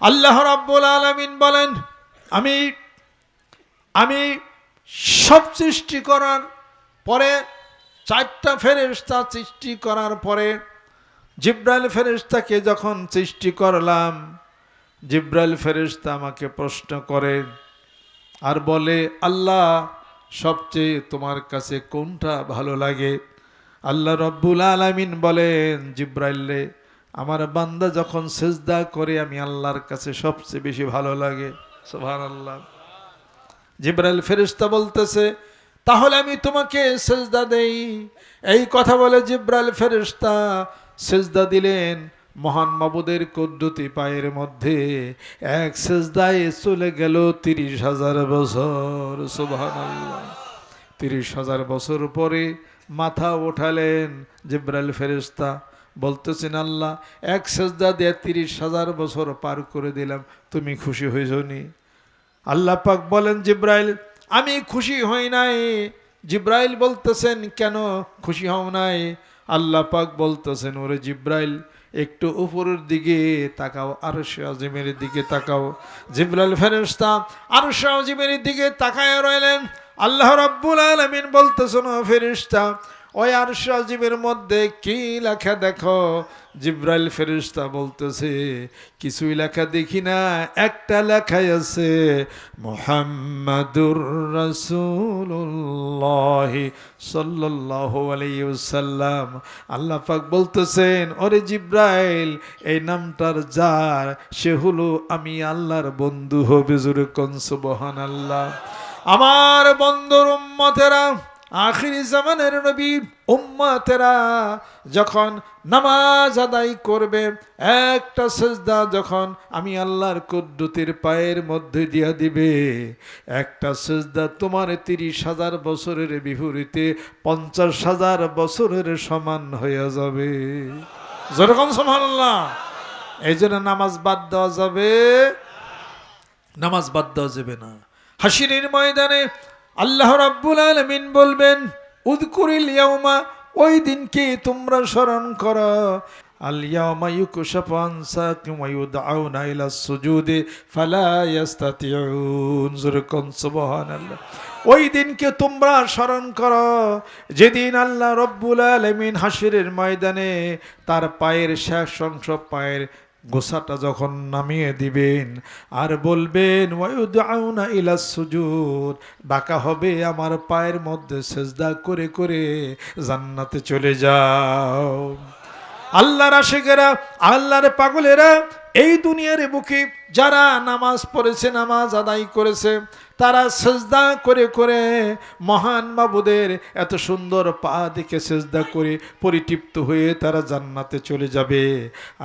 আল্লাহ রাব্বুল আলামিন বলেন, আমি আমি সব সৃষ্টি করার পরে, চারটা ফেরেশতা সৃষ্টি করার পরে, জিব্রাইল ফেরেশতাকে যখন সৃষ্টি করলাম, জিব্রাইল ফেরেশতা আমাকে প্রশ্ন করে আর বলে, আল্লাহ, সবচেয়ে তোমার কাছে কোনটা ভালো লাগে? আল্লাহ রব্বুল আলামিন বলেন, জিব্রাইলে আমার বান্দা যখন সেজদা করে, আমি আল্লাহর কাছে সবচেয়ে বেশি ভালো লাগে। সোভান আল্লাহ জিব্রাইল ফেরিস্তা বলতেছে, তাহলে আমি তোমাকে সেজদা দেই। এই কথা বলে জিব্রাইল ফেরিস্তা সেজদা দিলেন মহান মাবুদের কদ্দুতি পায়ের মধ্যে। এক সেজদায় চলে গেল তিরিশ হাজার বছর। সুবহান আল্লাহ তিরিশ হাজার বছর পরে মাথা ওঠালেন জিব্রাইল ফেরিস্তা বলতেছেন, আল্লাহ, এক সেজদা দিয়ে তিরিশ হাজার বছর পার করে দিলাম, তুমি খুশি হয়েছ নি? আল্লাহ পাক বলেন, জিব্রাইল, আমি খুশি হই নাই। জিব্রাইল বলতেছেন, কেন খুশি হও নাই? আল্লাহ পাক বলতেছেন, ওরে জিব্রাইল, একটু উপরের দিকে তাকাও আরও আজিমের দিকে তাকাও। জিব্রাইল ফেরেস্তা আরও আজিমের দিকে তাকায় রইলেন। আল্লাহ রাব্বুল আলামিন বলতেছেন, ও ফেরেস্তা ওই আর আজিমের মধ্যে কি লেখা দেখো? জিব্রাইল ফেরিস্তা বলতেছে, কিছুই লেখা দেখি না, একটা লেখাই আছে, মোহাম্মদুর রসুল্লাহ সাল্লাহ আলাইসাল্লাম আল্লাহ পাক বলতেছেন, ওরে জিব্রাইল, এই নামটার যার, সে হলো আমি আল্লাহর বন্ধু হবে, জুরে কনসুবহান আল্লাহ আমার বন্ধুর উম্মতেরা আখিরি জামানের নবী উম্মাতেরা যখন নামাজ আদায় করবে, একটা সেজদা যখন আমি আল্লাহর কুদ্দুতির পায়ের মধ্যে দিয়া দিবে, একটা সেজদা তোমার তিরিশ হাজার বছরের বিপরীতে পঞ্চাশ হাজার বছরের সমান হয়ে যাবে। যেরকম সমান আল্লাহ এই জন্য নামাজ বাদ দেওয়া যাবে, নামাজ বাদ দেওয়া যাবে না। হাসিনের ময়দানে আল্লাহ রাব্বুল আলামিন বলবেন উদকুরিল ইয়াউমা ওই দিনকে তোমরা স্মরণ করো? সুজুদি, ফালা ইয়াস্তাতিউন। ওই দিনকে তোমরা স্মরণ করো? যেদিন আল্লাহ রব্বুল আলামিন হাসিরের ময়দানে তার পায়ের শেষ অংশ পায়ের গোসাটা যখন নামিয়ে দিবেন, আর বলবেন ওয়ুদাউনা ইলা সুজুদ ডাকা হবে আমার পায়ের মধ্যে সেজদা করে করে জান্নাতে চলে যাও। আল্লাহর আশেকেরা, আল্লাহর পাগলেরা এই দুনিয়ার বুকে যারা নামাজ পড়েছে, নামাজ আদায় করেছে, তারা সেজদা করে করে মহান বাবুদের এত সুন্দর পা দেখে সেজদা করে পরিতৃপ্ত হয়ে তারা জান্নাতে চলে যাবে।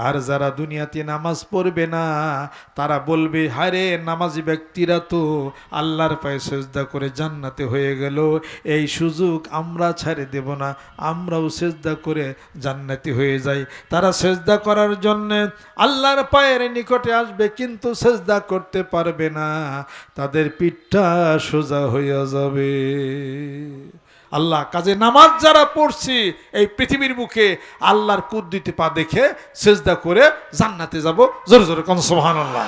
আর যারা দুনিয়াতে নামাজ পড়বে না, তারা বলবে হারে নামাজি ব্যক্তিরা তো আল্লাহর পায়ে সেজদা করে জান্নাতে হয়ে গেল। এই সুযোগ আমরা ছাড়ে দেব না, আমরাও সেজদা করে জান্নাতি হয়ে যাই। তারা সেজদা করার জন্যে আল্লাহর পায়ের নিকটে আসবে কিন্তু সেজদা করতে পারবে না, তাদের পিঠটা সোজা হইয়া যাবে। আল্লাহ, কাজে নামাজ যারা পড়ছি, এই পৃথিবীর মুখে আল্লাহর কুদ্দিতে পা দেখে সেজদা করে জান্নাতে যাব। জোরে জোরে কন সোহান আল্লাহ